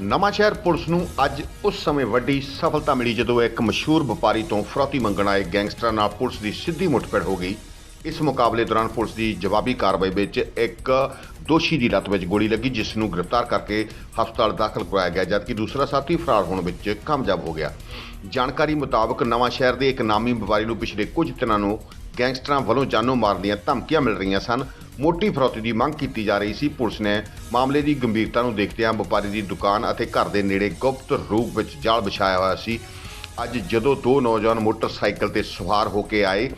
Nawanshahr police ਨੂੰ ਅੱਜ ਉਸ ਸਮੇਂ ਵੱਡੀ ਸਫਲਤਾ ਮਿਲੀ ਜਦੋਂ ਇੱਕ ਮਸ਼ਹੂਰ ਵਪਾਰੀ ਤੋਂ ਫਰੋਤੀ ਮੰਗਣ ਆਏ ਗੈਂਗਸਟਰਾਂ ਨਾਲ ਪੁਲਿਸ ਦੀ ਸਿੱਧੀ ਮੁੱਠਭੇੜ ਹੋ ਗਈ। ਇਸ ਮੁਕਾਬਲੇ ਦੌਰਾਨ ਪੁਲਿਸ ਦੀ ਜਵਾਬੀ ਕਾਰਵਾਈ ਵਿੱਚ ਇੱਕ ਦੋਸ਼ੀ ਦੀ ਲੱਤ ਵਿੱਚ ਗੋਲੀ ਲੱਗੀ, ਜਿਸ ਨੂੰ ਗ੍ਰਿਫਤਾਰ ਕਰਕੇ ਹਸਪਤਾਲ ਦਾਖਲ ਕਰਵਾਇਆ ਗਿਆ, ਜਦਕਿ ਦੂਸਰਾ ਸਾਥੀ ਫਰਾਰ ਹੋਣ ਵਿੱਚ ਕਾਮਯਾਬ ਹੋ ਗਿਆ। ਜਾਣਕਾਰੀ ਮੁਤਾਬਕ ਨਵਾਂਸ਼ਹਿਰ ਦੇ ਇੱਕ ਨਾਮੀ ਵਪਾਰੀ ਨੂੰ ਪਿਛਲੇ ਕੁਝ ਦਿਨਾਂ ਨੂੰ ਗੈਂਗਸਟਰਾਂ ਵੱਲੋਂ ਜਾਨੋਂ ਮਾਰਨ ਦੀਆਂ ਧਮਕੀਆਂ ਮਿਲ ਰਹੀਆਂ ਸਨ। ਮੋਟੀ ਫਰੌਤੀ ਦੀ ਮੰਗ ਕੀਤੀ ਜਾ ਰਹੀ ਸੀ। ਪੁਲਿਸ ਨੇ ਮਾਮਲੇ ਦੀ ਗੰਭੀਰਤਾ ਨੂੰ ਦੇਖਦਿਆਂ ਵਪਾਰੀ ਦੀ ਦੁਕਾਨ ਅਤੇ ਘਰ ਦੇ ਨੇੜੇ ਗੁਪਤ ਰੂਪ ਵਿੱਚ ਜਾਲ ਵਿਛਾਇਆ ਹੋਇਆ ਸੀ। ਅੱਜ ਜਦੋਂ ਦੋ ਨੌਜਵਾਨ ਮੋਟਰਸਾਈਕਲ ਤੇ ਸਵਾਰ ਹੋ ਕੇ ਆਏ,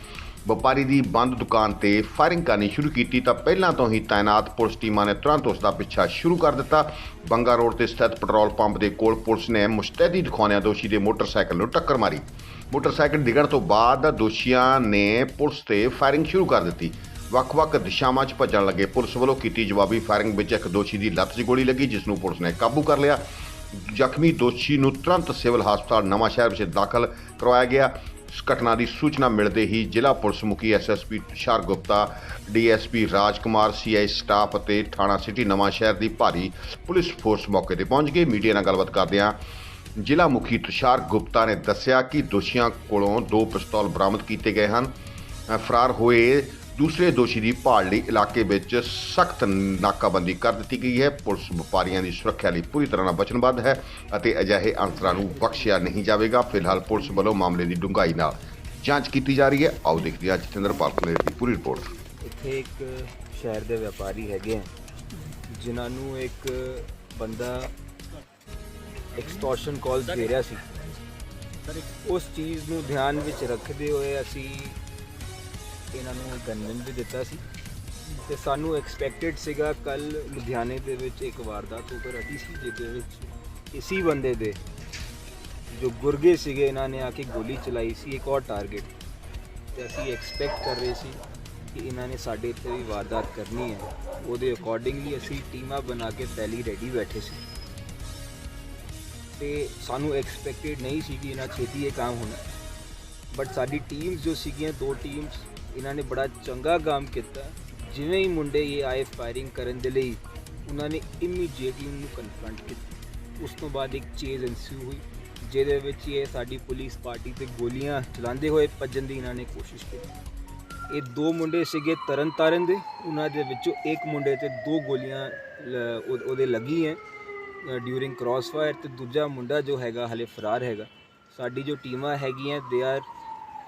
ਵਪਾਰੀ ਦੀ ਬੰਦ ਦੁਕਾਨ ਤੇ ਫਾਇਰਿੰਗ ਕਰਨੀ ਸ਼ੁਰੂ ਕੀਤੀ ਤਾਂ ਪਹਿਲਾਂ ਤੋਂ ਹੀ ਤਾਇਨਾਤ ਪੁਲਿਸ ਟੀਮਾਂ ਨੇ ਤੁਰੰਤ ਉਸ ਦਾ ਪਿੱਛਾ ਸ਼ੁਰੂ ਕਰ ਦਿੱਤਾ। ਬੰਗਾ ਰੋਡ ਤੇ ਸਥਿਤ ਪੈਟਰੋਲ ਪੰਪ ਦੇ ਕੋਲ ਪੁਲਿਸ ਨੇ ਮੁਸਤੈਦੀ ਦਿਖਾਉਂਦਿਆਂ ਦੋਸ਼ੀ ਦੇ ਮੋਟਰਸਾਈਕਲ ਨੂੰ ਟੱਕਰ ਮਾਰੀ। ਮੋਟਰਸਾਈਕਲ ਡਿੱਗਣ ਤੋਂ ਬਾਅਦ ਦੋਸ਼ੀਆਂ ਨੇ ਪੁਲਿਸ ਤੇ ਫਾਇਰਿੰਗ ਸ਼ੁਰੂ ਕਰ ਦਿੱਤੀ। ਵੱਖ-ਵੱਖ ਦਿਸ਼ਾਵਾਂ 'ਚ ਭੱਜਣ ਲੱਗੇ। ਪੁਲਿਸ ਵੱਲੋਂ ਕੀਤੀ ਜਵਾਬੀ ਫਾਇਰਿੰਗ ਵਿੱਚ ਇੱਕ ਦੋਸ਼ੀ ਦੀ ਲੱਤ 'ਚ ਗੋਲੀ ਲੱਗੀ, ਜਿਸ ਨੂੰ ਪੁਲਿਸ ਨੇ ਕਾਬੂ ਕਰ ਲਿਆ। ਜ਼ਖਮੀ ਦੋਸ਼ੀ ਨੂੰ ਤੁਰੰਤ ਸਿਵਲ ਹਸਪਤਾਲ ਨਵਾਂ ਸ਼ਹਿਰ ਵਿੱਚ ਦਾਖਲ ਕਰਵਾਇਆ ਗਿਆ। ਇਸ ਘਟਨਾ ਦੀ ਸੂਚਨਾ ਮਿਲਦੇ ਹੀ ਜ਼ਿਲ੍ਹਾ ਪੁਲਿਸ ਮੁਖੀ SSP Tushar Gupta DSP Rajkumar CI staff ਅਤੇ ਥਾਣਾ ਸਿਟੀ ਨਵਾਂ ਸ਼ਹਿਰ ਦੀ ਭਾਰੀ ਪੁਲਿਸ ਫੋਰਸ ਮੌਕੇ ਤੇ ਪਹੁੰਚ ਗਈ। ਮੀਡੀਆ ਨਾਲ ਗੱਲਬਾਤ ਕਰਦਿਆਂ ਜ਼ਿਲ੍ਹਾ ਮੁਖੀ ਤੁਸ਼ਾਰ ਗੁਪਤਾ ਨੇ ਦੱਸਿਆ ਕਿ ਦੋਸ਼ੀਆਂ ਕੋਲੋਂ ਦੋ ਪਿਸਤੌਲ ਬਰਾਮਦ ਕੀਤੇ ਗਏ ਹਨ। ਫਰਾਰ ਹੋਏ ਦੂਸਰੇ ਦੋਸ਼ੀ ਦੀ ਭਾਲ ਲਈ ਇਲਾਕੇ ਵਿੱਚ ਸਖਤ ਨਾਕਾਬੰਦੀ ਕਰ ਦਿੱਤੀ ਗਈ ਹੈ। ਪੁਲਿਸ ਵਪਾਰੀਆਂ ਦੀ ਸੁਰੱਖਿਆ ਲਈ ਪੂਰੀ ਤਰ੍ਹਾਂ ਨਾਲ ਵਚਨਬੱਧ ਹੈ ਅਤੇ ਅਜਿਹੇ ਅੰਸਰਾਂ ਨੂੰ ਬਖਸ਼ਿਆ ਨਹੀਂ ਜਾਵੇਗਾ। ਫਿਲਹਾਲ ਪੁਲਿਸ ਵੱਲੋਂ ਮਾਮਲੇ ਦੀ ਡੂੰਘਾਈ ਨਾਲ ਜਾਂਚ ਕੀਤੀ ਜਾ ਰਹੀ ਹੈ। ਆਓ ਦੇਖਦੇ ਹਾਂ ਜਤਿੰਦਰ ਪਾਲਕਨੇਰ ਦੀ ਪੂਰੀ ਰਿਪੋਰਟ। ਇੱਥੇ ਇੱਕ ਸ਼ਹਿਰ ਦੇ ਵਪਾਰੀ ਹੈਗੇ ਆ, ਜਿਨ੍ਹਾਂ ਨੂੰ ਇੱਕ ਬੰਦਾ ਐਕਸਟੋਰਸ਼ਨ ਕਾਲਸ ਦੇ ਰਿਹਾ ਸੀ। ਉਸ ਚੀਜ਼ ਨੂੰ ਧਿਆਨ ਵਿੱਚ ਰੱਖਦੇ ਹੋਏ ਅਸੀਂ ਇਹਨਾਂ ਨੂੰ ਗਨਮੈਨ ਵੀ ਦਿੱਤਾ ਸੀ। ਤੇ ਸਾਨੂੰ ਐਕਸਪੈਕਟਡ ਸੀਗਾ ਕੱਲ ਲੁਧਿਆਣੇ ਦੇ ਵਿੱਚ ਇੱਕ ਵਾਰਦਾਤ ਹੋ ਰਹੀ ਸੀ, ਜਿਹਦੇ ਵਿੱਚ ਇਸੀ ਬੰਦੇ ਦੇ ਜੋ ਗੁਰਗੇ ਸੀਗੇ, ਇਹਨਾਂ ਨੇ ਆ ਕੇ ਗੋਲੀ ਚਲਾਈ ਸੀ, ਇੱਕ ਔਰ ਟਾਰਗੇਟ ਤੇ ਅਸੀਂ ਐਕਸਪੈਕਟ ਕਰ ਰਹੇ ਸੀ ਕਿ ਇਹਨਾਂ ਨੇ ਸਾਡੇ ਇੱਥੇ ਵੀ ਵਾਰਦਾਤ ਕਰਨੀ ਹੈ। ਉਹਦੇ ਅਕੋਰਡਿੰਗਲੀ ਅਸੀਂ ਟੀਮਾਂ ਬਣਾ ਕੇ ਪਹਿਲੀ ਰੈਡੀ ਬੈਠੇ ਸੀ। ਤੇ ਸਾਨੂੰ ਐਕਸਪੈਕਟਡ ਨਹੀਂ ਸੀ ਕਿ ਇਹਨਾਂ ਛੇਤੀ ਇਹ ਕੰਮ ਹੋਣਾ। ਬਟ ਸਾਡੀ ਟੀਮਸ ਜੋ ਸੀਗੀਆਂ, ਦੋ ਟੀਮਸ ਇਹਨਾਂ ਨੇ ਬੜਾ ਚੰਗਾ ਕੰਮ ਕੀਤਾ। ਜਿਵੇਂ ਹੀ ਮੁੰਡੇ ਇਹ ਆਏ ਫਾਇਰਿੰਗ ਕਰਨ ਦੇ ਲਈ, ਉਹਨਾਂ ਨੇ ਇਮੀਡੀਏਟਲੀ ਉਹਨੂੰ ਕਨਫਰੰਟ ਕੀਤਾ। ਉਸ ਤੋਂ ਬਾਅਦ ਇੱਕ ਚੇਜ਼ ਇਨਸਿਊ ਹੋਈ, ਜਿਹਦੇ ਵਿੱਚ ਇਹ ਸਾਡੀ ਪੁਲਿਸ ਪਾਰਟੀ ਤੇ ਗੋਲੀਆਂ ਚਲਾਉਂਦੇ ਹੋਏ ਭੱਜਣ ਦੀ ਇਹਨਾਂ ਨੇ ਕੋਸ਼ਿਸ਼ ਕੀਤੀ। ਇਹ ਦੋ ਮੁੰਡੇ ਸੀਗੇ ਤਰਨ ਤਾਰਨ ਦੇ। ਉਹਨਾਂ ਦੇ ਵਿੱਚੋਂ ਇੱਕ ਮੁੰਡੇ ਤੇ ਦੋ ਗੋਲੀਆਂ ਉਹਦੇ ਲੱਗੀ ਹੈ ਡਿਊਰਿੰਗ ਕ੍ਰਾਸ ਫਾਇਰ ਤੇ ਦੂਜਾ ਮੁੰਡਾ ਜੋ ਹੈਗਾ, ਹਲੇ ਫਰਾਰ ਹੈਗਾ। ਸਾਡੀ ਜੋ ਟੀਮਾਂ ਹੈਗੀਆਂ ਦੇ ਆਰ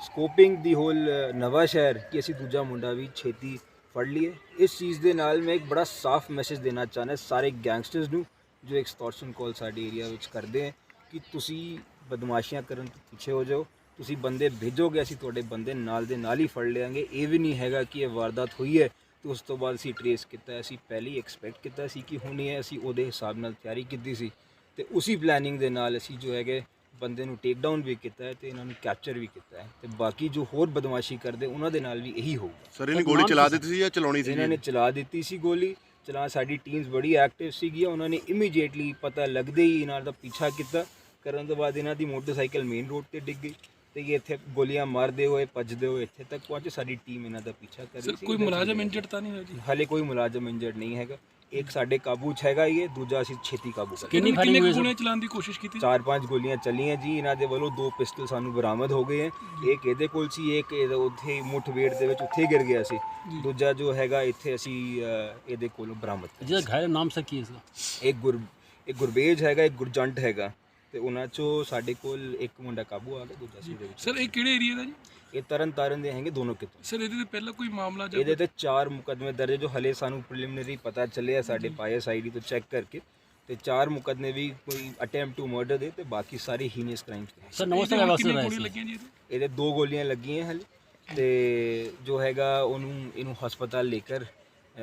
ਸਕੋਪਿੰਗ ਦੀ ਹੋਲ ਨਵਾਂ ਸ਼ਹਿਰ ਕਿ ਅਸੀਂ ਦੂਜਾ ਮੁੰਡਾ ਵੀ ਛੇਤੀ ਫੜ ਲਈਏ ਇਸ ਚੀਜ਼ ਦੇ ਨਾਲ ਮੈਂ ਇੱਕ ਬੜਾ ਸਾਫ਼ ਮੈਸੇਜ ਦੇਣਾ ਚਾਹੁੰਦਾ ਸਾਰੇ ਗੈਂਗਸਟਰਸ ਨੂੰ ਜੋ ਐਕਸਟੋਰਸ਼ਨ ਕਾਲ ਸਾਡੇ ਏਰੀਆ ਵਿੱਚ ਕਰਦੇ ਹੈ ਕਿ ਤੁਸੀਂ ਬਦਮਾਸ਼ੀਆਂ ਕਰਨ ਤੋਂ ਪਿੱਛੇ ਹੋ ਜਾਓ ਤੁਸੀਂ ਬੰਦੇ ਭੇਜੋਗੇ ਅਸੀਂ ਤੁਹਾਡੇ ਬੰਦੇ ਨਾਲ ਦੇ ਨਾਲ ਹੀ ਫੜ ਲਿਆਂਗੇ ਇਹ ਵੀ ਨਹੀਂ ਹੈਗਾ ਕਿ ਇਹ ਵਾਰਦਾਤ ਹੋਈ ਹੈ ਤੇ ਉਸ ਤੋਂ ਬਾਅਦ ਅਸੀਂ ਟਰੇਸ ਕੀਤਾ ਅਸੀਂ ਪਹਿਲੀ ਐਕਸਪੈਕਟ ਕੀਤਾ ਸੀ ਕਿ ਹੋਣੀ ਹੈ ਅਸੀਂ ਉਹਦੇ ਹਿਸਾਬ ਨਾਲ ਤਿਆਰੀ ਕੀਤੀ ਸੀ ਤੇ ਉਸੇ ਪਲੈਨਿੰਗ ਦੇ ਨਾਲ ਅਸੀਂ ਜੋ ਹੈਗੇ ਬੰਦੇ ਨੂੰ ਟੇਕ ਡਾਊਨ ਵੀ ਕੀਤਾ ਹੈ ਤੇ ਇਹਨਾਂ ਨੂੰ ਕੈਪਚਰ ਵੀ ਕੀਤਾ ਹੈ ਤੇ ਬਾਕੀ ਜੋ ਹੋਰ ਬਦਮਾਸ਼ੀ ਕਰਦੇ ਉਹਨਾਂ ਦੇ ਨਾਲ ਵੀ ਇਹੀ ਹੋਊਗਾ। ਸਰ ਇਹਨੇ ਗੋਲੀ ਚਲਾ ਦਿੱਤੀ ਸੀ ਜਾਂ ਚਲਾਉਣੀ ਸੀ ਇਹਨਾਂ ਨੇ ਚਲਾ ਦਿੱਤੀ ਸੀ ਗੋਲੀ। ਚਲਾ ਸਾਡੀ ਟੀਮਸ ਬੜੀ ਐਕਟਿਵ ਸੀਗੀਆਂ ਉਹਨਾਂ ਨੇ ਇਮੀਡੀਏਟਲੀ ਪਤਾ ਲੱਗਦੇ ਹੀ ਇਹਨਾਂ ਦਾ ਪਿੱਛਾ ਕੀਤਾ। ਕਰਨ ਤੋਂ ਬਾਅਦ ਇਹਨਾਂ ਦੀ ਮੋਟਰਸਾਈਕਲ ਮੇਨ ਰੋਡ ਤੇ ਡਿੱਗ ਗਈ ਤੇ ਇਹ ਇੱਥੇ ਗੋਲੀਆਂ ਮਾਰਦੇ ਹੋਏ ਭੱਜਦੇ ਹੋਏ ਇੱਥੇ ਤੱਕ ਪਹੁੰਚੇ। ਸਾਡੀ ਟੀਮ ਇਹਨਾਂ ਦਾ ਪਿੱਛਾ ਕਰ ਰਹੀ ਸਰ ਸੀ ਕੋਈ ਮੁਲਾਜ਼ਮ ਇੰਜਰਡ ਤਾਂ ਨਹੀਂ ਹੋਇਆ ਜੀ? ਹਲੇ ਕੋਈ ਮੁਲਾਜ਼ਮ ਇੰਜਰਡ ਨਹੀਂ ਹੈਗਾ। ਇੱਕ ਸਾਡੇ ਕਾਬੂ 'ਚ ਹੈਗਾ ਇਹ ਦੂਜਾ ਅਸੀਂ ਛੇਤੀ ਕਾਬੂ ਕਰ ਕਿੰਨੀ ਕਿੰਨੇ ਕੁ ਗੋਲੀਆਂ ਚਲਾਉਣ ਦੀ ਕੋਸ਼ਿਸ਼ ਕੀਤੀ? ਚਾਰ ਪੰਜ ਗੋਲੀਆਂ ਚੱਲੀਆਂ ਜੀ ਇਹਨਾਂ ਦੇ ਵੱਲੋਂ ਦੋ ਪਿਸਟਲ ਸਾਨੂੰ ਬਰਾਮਦ ਹੋ ਗਏ ਹੈ। ਇੱਕ ਇਹਦੇ ਕੋਲ ਸੀ ਇੱਕ ਇਹਦਾ ਉੱਥੇ ਮੁੱਠਵੇੜ ਦੇ ਵਿੱਚ ਉੱਥੇ ਗਿਰ ਗਿਆ ਸੀ। ਦੂਜਾ ਜੋ ਹੈਗਾ ਇੱਥੇ ਅਸੀਂ ਅ, ਇਹਦੇ ਕੋਲੋਂ ਬਰਾਮਦ ਕਰ ਜਿਹਦਾ ਘਾਇਲ ਨਾਮ ਸਰ ਕੀ ਹੈ ਇਸਦਾ ਇੱਕ ਗੁਰ ਇੱਕ ਗੁਰਬੇਜ ਹੈਗਾ ਇੱਕ ਗੁਰਜੰਟ ਹੈਗਾ। ਤੇ ਉਹਨਾਂ ਚੋਂ ਸਾਡੇ ਕੋਲ ਇੱਕ ਮੁੰਡਾ ਕਾਬੂ ਆ ਗਿਆ ਦੂਜਾ ਸੀ ਦੇ ਵਿੱਚ ਸਰ ਇਹ ਕਿਹੜੇ ਏਰੀਆ ਦਾ ਜੀ? ਇਹ ਤਰਨ ਤਾਰਨ ਦੇ ਹੈਗੇ ਦੋਨੋਂ ਕਿਤੋਂ। ਸਰ ਇਹਦੇ ਤੇ ਪਹਿਲਾਂ ਕੋਈ ਮਾਮਲਾ ਜਾਂ ਇਹਦੇ ਤੇ ਚਾਰ ਮੁਕਦਮੇ ਦਰਜ ਹੈ ਜੋ ਹਲੇ ਸਾਨੂੰ ਪ੍ਰੀਲਿਮਿਨਰੀ ਪਤਾ ਚੱਲਿਆ ਸਾਡੇ ਪਾਇਸ ਆਈਡੀ ਤੋਂ ਚੈੱਕ ਕਰਕੇ। ਤੇ ਚਾਰ ਮੁਕਦਮੇ ਵੀ ਕੋਈ ਅਟੈਂਪਟ ਟੂ ਮਰਡਰ ਦੇ ਤੇ ਬਾਕੀ ਸਾਰੇ ਹੀਨੀਅਸ ਕ੍ਰਾਈਮਸ ਦੇ ਸਰ ਨਮਸਤੇ ਇਹਦੇ ਵਾਸਤੇ ਸੀ ਲੱਗੀਆਂ ਜੀ ਇਹਦੇ? ਇਹਦੇ ਦੋ ਗੋਲੀਆਂ ਲੱਗੀਆਂ ਹਲੇ। ਤੇ ਜੋ ਹੈਗਾ ਉਹਨੂੰ ਇਹਨੂੰ ਹਸਪਤਾਲ ਲੈ ਕੇ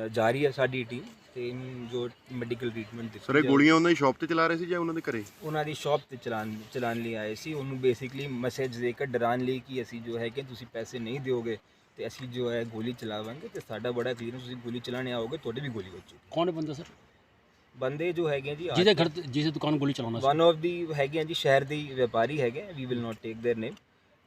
ਜਾ ਰਹੀ ਹੈ ਸਾਡੀ ਟੀਮ। ਤੇ ਇਹਨੂੰ ਜੋ ਮੈਡੀਕਲ ਟ੍ਰੀਟਮੈਂਟ ਦਿੱਤੀ ਸਰ ਇਹ ਜਾਊ। ਗੋਲੀਆਂ ਉਹਨਾਂ ਦੀ ਸ਼ਾਪ ਤੇ ਚਲਾ ਰਹੇ ਸੀ ਜਾਂ ਉਹਨਾਂ ਦੇ ਘਰੇ ਉਹਨਾਂ ਦੀ ਸ਼ਾਪ ਤੇ ਚਲਾਨ ਚਲਾਨ ਲਈ ਆਏ ਸੀ ਉਹਨੂੰ ਬੇਸਿਕਲੀ ਮੈਸੇਜ ਦੇ ਕੇ ਡਰਾਉਣ ਲਈ ਕਿ ਅਸੀਂ ਜੋ ਹੈ ਕਿ ਤੁਸੀਂ ਪੈਸੇ ਨਹੀਂ ਦਿਓਗੇ ਤੇ ਅਸੀਂ ਜੋ ਹੈ ਗੋਲੀ ਚਲਾਵਾਂਗੇ ਤੇ ਸਾਡਾ ਬੜਾ ਕਲੀਅਰ ਤੁਸੀਂ ਗੋਲੀ ਚਲਾਣੇ ਆਓਗੇ ਤੁਹਾਡੇ ਵੀ ਗੋਲੀ ਵੱਜੂ ਕੌਣ ਹੈ ਬੰਦਾ ਸਰ ਬੰਦੇ ਜੋ ਹੈਗੇ ਆ ਜੀ ਜਿਹਦੇ ਘਰ ਤੇ- ਜਿਹਦੇ ਦੁਕਾਨ ਗੋਲੀ ਚਲਾਉਣਾ ਸੀ ਵਨ ਆਫ ਦੀ ਹੈਗੇ ਆ ਜੀ ਸ਼ਹਿਰ ਦੇ ਹੀ ਵਪਾਰੀ ਹੈਗੇ we will not take there ਨੇਮ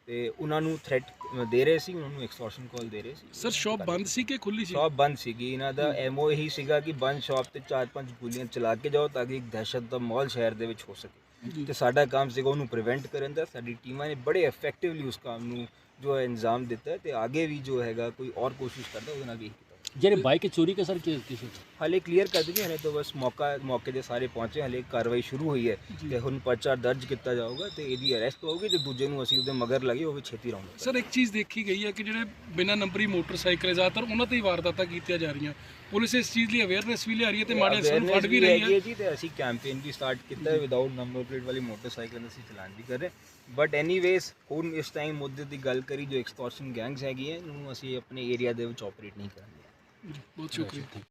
ਤੇ ਉਹਨਾਂ ਨੂੰ ਥ੍ਰੈਟ ਦੇ ਰਹੇ ਸੀ ਉਹਨਾਂ ਨੂੰ ਐਕਸਟੋਰਸ਼ਨ ਕਾਲ ਦੇ ਰਹੇ ਸੀ। ਸਰ ਸ਼ਾਪ ਬੰਦ ਸੀ ਕਿ ਖੁੱਲੀ ਸੀ? ਸ਼ਾਪ ਬੰਦ ਸੀਗੀ ਇਹਨਾਂ ਦਾ ਐਮਓ ਇਹੀ ਸੀਗਾ ਕਿ ਬੰਦ ਸ਼ਾਪ ਤੇ ਚਾਰ ਪੰਜ ਗੋਲੀਆਂ ਚਲਾ ਕੇ ਜਾਓ ਤਾਂ ਕਿ ਇੱਕ ਦਹਿਸ਼ਤ ਦਾ ਮਾਹੌਲ ਸ਼ਹਿਰ ਦੇ ਵਿੱਚ ਹੋ ਸਕੇ। ਤੇ ਸਾਡਾ ਕੰਮ ਸੀਗਾ ਉਹਨੂੰ ਪ੍ਰੀਵੈਂਟ ਕਰਨ ਦਾ। ਸਾਡੀ ਟੀਮਾਂ ਨੇ ਬੜੇ ਇਫੈਕਟਿਵਲੀ ਉਸ ਕੰਮ ਨੂੰ ਜੋ ਹੈ ਇੰਜ਼ਾਮ ਦਿੱਤਾ ਤੇ ਅੱਗੇ ਵੀ ਜੋ ਹੈਗਾ ਕੋਈ ਔਰ ਕੋਸ਼ਿਸ਼ ਕਰਦਾ ਉਹਦੇ ਨਾਲ ਵੀ ਜਿਹੜੇ ਬਾਈਕ ਚੋਰੀ ਕੇ ਸਰ ਕਿਸ ਕਿਸ ਹਾਲੇ ਕਲੀਅਰ ਕਰ ਦਿੱਤੀ ਹਲੇ ਤਾਂ ਬਸ ਮੌਕਾ ਮੌਕੇ ਦੇ ਸਾਰੇ ਪਹੁੰਚੇ ਹਲੇ ਕਾਰਵਾਈ ਸ਼ੁਰੂ ਹੋਈ ਹੈ ਤੇ ਹੁਣ ਪਰਚਾ ਦਰਜ ਕੀਤਾ ਜਾਊਗਾ ਤੇ ਇਹਦੀ ਅਰੈਸਟ ਹੋਊਗੀ ਤੇ ਦੂਜੇ ਨੂੰ ਅਸੀਂ ਉਹਦੇ ਮਗਰ ਲੱਗੇ ਉਹ ਵੀ ਛੇਤੀ ਰਹੂਗਾ ਸਰ ਇੱਕ ਚੀਜ਼ ਦੇਖੀ ਗਈ ਹੈ ਕਿ ਜਿਹੜੇ ਬਿਨਾਂ ਨੰਬਰੀ ਮੋਟਰਸਾਈਕਲ ਹੈ, ਜ਼ਿਆਦਾਤਰ ਉਹਨਾਂ ਤੇ ਹੀ ਵਾਰਦਾਤਾਂ ਕੀਤੀਆਂ ਜਾ ਰਹੀਆਂ। ਪੁਲਿਸ ਇਸ ਚੀਜ਼ ਲਈ ਅਵੇਅਰਨੈਸ ਵੀ ਲਿਆ ਰਹੀ ਹੈ ਤੇ ਮਾੜੇ ਅਨਸਰਾਂ ਨੂੰ ਫੜ ਵੀ ਰਹੀ ਹੈਗੀ ਹੈ ਜੀ ਤੇ ਅਸੀਂ ਕੈਂਪੇਨ ਵੀ ਸਟਾਰਟ ਕੀਤਾ ਹੈ ਵਿਦਆਊਟ ਨੰਬਰ ਪਲੇਟ ਵਾਲੀ ਮੋਟਰਸਾਈਕਲ ਅਸੀਂ ਚਲਾਨ ਵੀ ਕਰ ਰਹੇ ਬਟ ਐਨੀਵੇਜ਼ ਹੁਣ ਇਸ ਟਾਈਮ ਮੁੱਦੇ ਦੀ ਗੱਲ ਕਰੀ ਜੋ ਐਕਸਟੋਰਸ਼ਨ ਗੈਂਗਸ ਹੈਗੀਆਂ ਨੂੰ ਅਸੀਂ ਆਪਣੇ ਏਰੀਆ ਦੇ ਵਿੱਚ ਆਪਰੇਟ ਨਹੀਂ ਕਰਾਂਗੇ। बहुत शुक्रिया